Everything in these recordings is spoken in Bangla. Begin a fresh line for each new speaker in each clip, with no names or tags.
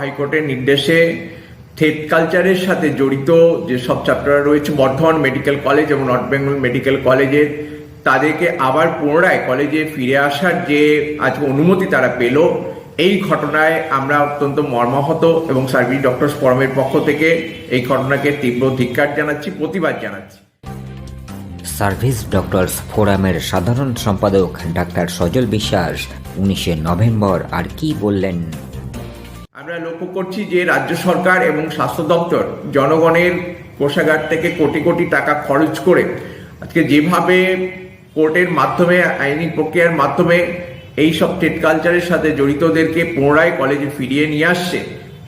হাইকোর্টের নির্দেশে থ্রেড কালচারের সাথে জড়িত যে সব চ্যাপ্টার রয়েছে, বর্ধমান মেডিকেল কলেজ এবং নর্থ বেঙ্গল মেডিকেল কলেজের, তাদেরকে আবার পুনরায় কলেজে ফিরে আসার যে আজকে অনুমতি তারা পেল, এই ঘটনায় আমরা অত্যন্ত মর্মাহত এবং সার্ভিস ডক্টরস ফোরামের পক্ষ থেকে এই ঘটনাকে তীব্র ধিক্কার জানাচ্ছি, প্রতিবাদ জানাচ্ছি।
সার্ভিস ডক্টরস ফোরামের সাধারণ সম্পাদক ডাক্তার সজল বিশ্বাস, উনিশে নভেম্বর আর কি বললেন?
আমরা লক্ষ্য করছি যে রাজ্য সরকার এবং স্বাস্থ্য দপ্তর জনগণের কোষাগার থেকে কোটি কোটি টাকা খরচ করে আজকে যেভাবে কোর্টের মাধ্যমে, আইনি প্রক্রিয়ার মাধ্যমে এই সব কালচারের সাথে জড়িতদেরকে পুনরায় কলেজে ফিরিয়ে নিয়ে আসছে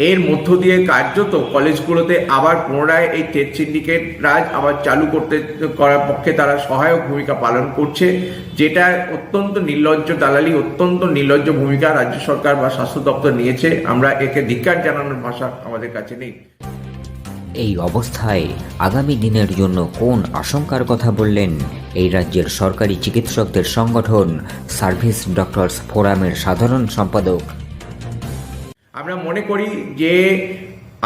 এর মধ্য দিয়ে কার্যত কলেজগুলোতে আবার পুনরায় এই ট্রেড সিন্ডিকেট রাজ আবার চালু করতে, করার পক্ষে তারা সহায়ক ভূমিকা পালন করছে, যেটা অত্যন্ত নির্লজ্জ দালালি, অত্যন্ত নির্লজ্জ ভূমিকা রাজ্য সরকার বা স্বাস্থ্য দপ্তর নিয়েছে। আমরা একে ধিক্কার জানানোর ভাষা আমাদের কাছে নেই।
এই অবস্থায় আগামী দিনের জন্য কোন আশঙ্কার কথা বললেন এই রাজ্যের সরকারি চিকিৎসকদের সংগঠন সার্ভিস ডক্টরস ফোরামের সাধারণ সম্পাদক
আমরা মনে করি যে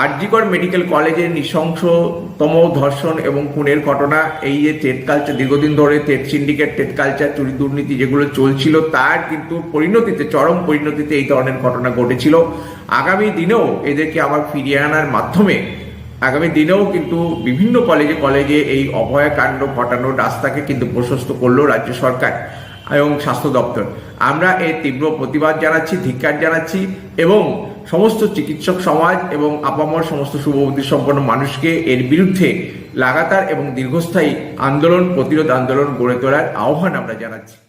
আরজিকর মেডিকেল কলেজের নৃশংসতম ধর্ষণ এবং খুনের ঘটনা, এই যে টেট কালচার, দীর্ঘদিন ধরে টেট সিন্ডিকেট, টেট কালচার, চুরি দুর্নীতি যেগুলো চলছিল, তার কিন্তু পরিণতিতে, চরম পরিণতিতে এই ধরনের ঘটনা ঘটেছিল। আগামী দিনেও এদেরকে আবার ফিরিয়ে আনার মাধ্যমে, আগামী দিনেও কিন্তু বিভিন্ন কলেজে কলেজে এই অভয়াকাণ্ড ঘটানোর রাস্তাকে কিন্তু প্রশস্ত করল রাজ্য সরকার এবং স্বাস্থ্য দপ্তর। আমরা এর তীব্র প্রতিবাদ জানাচ্ছি, ধিক্কার জানাচ্ছি এবং সমস্ত চিকিৎসক সমাজ এবং আপামর সমস্ত শুভবুদ্ধি সম্পন্ন মানুষকে এর বিরুদ্ধে লাগাতার এবং দীর্ঘস্থায়ী আন্দোলন, প্রতিরোধ আন্দোলন গড়ে তোলার আহ্বান আমরা জানাচ্ছি।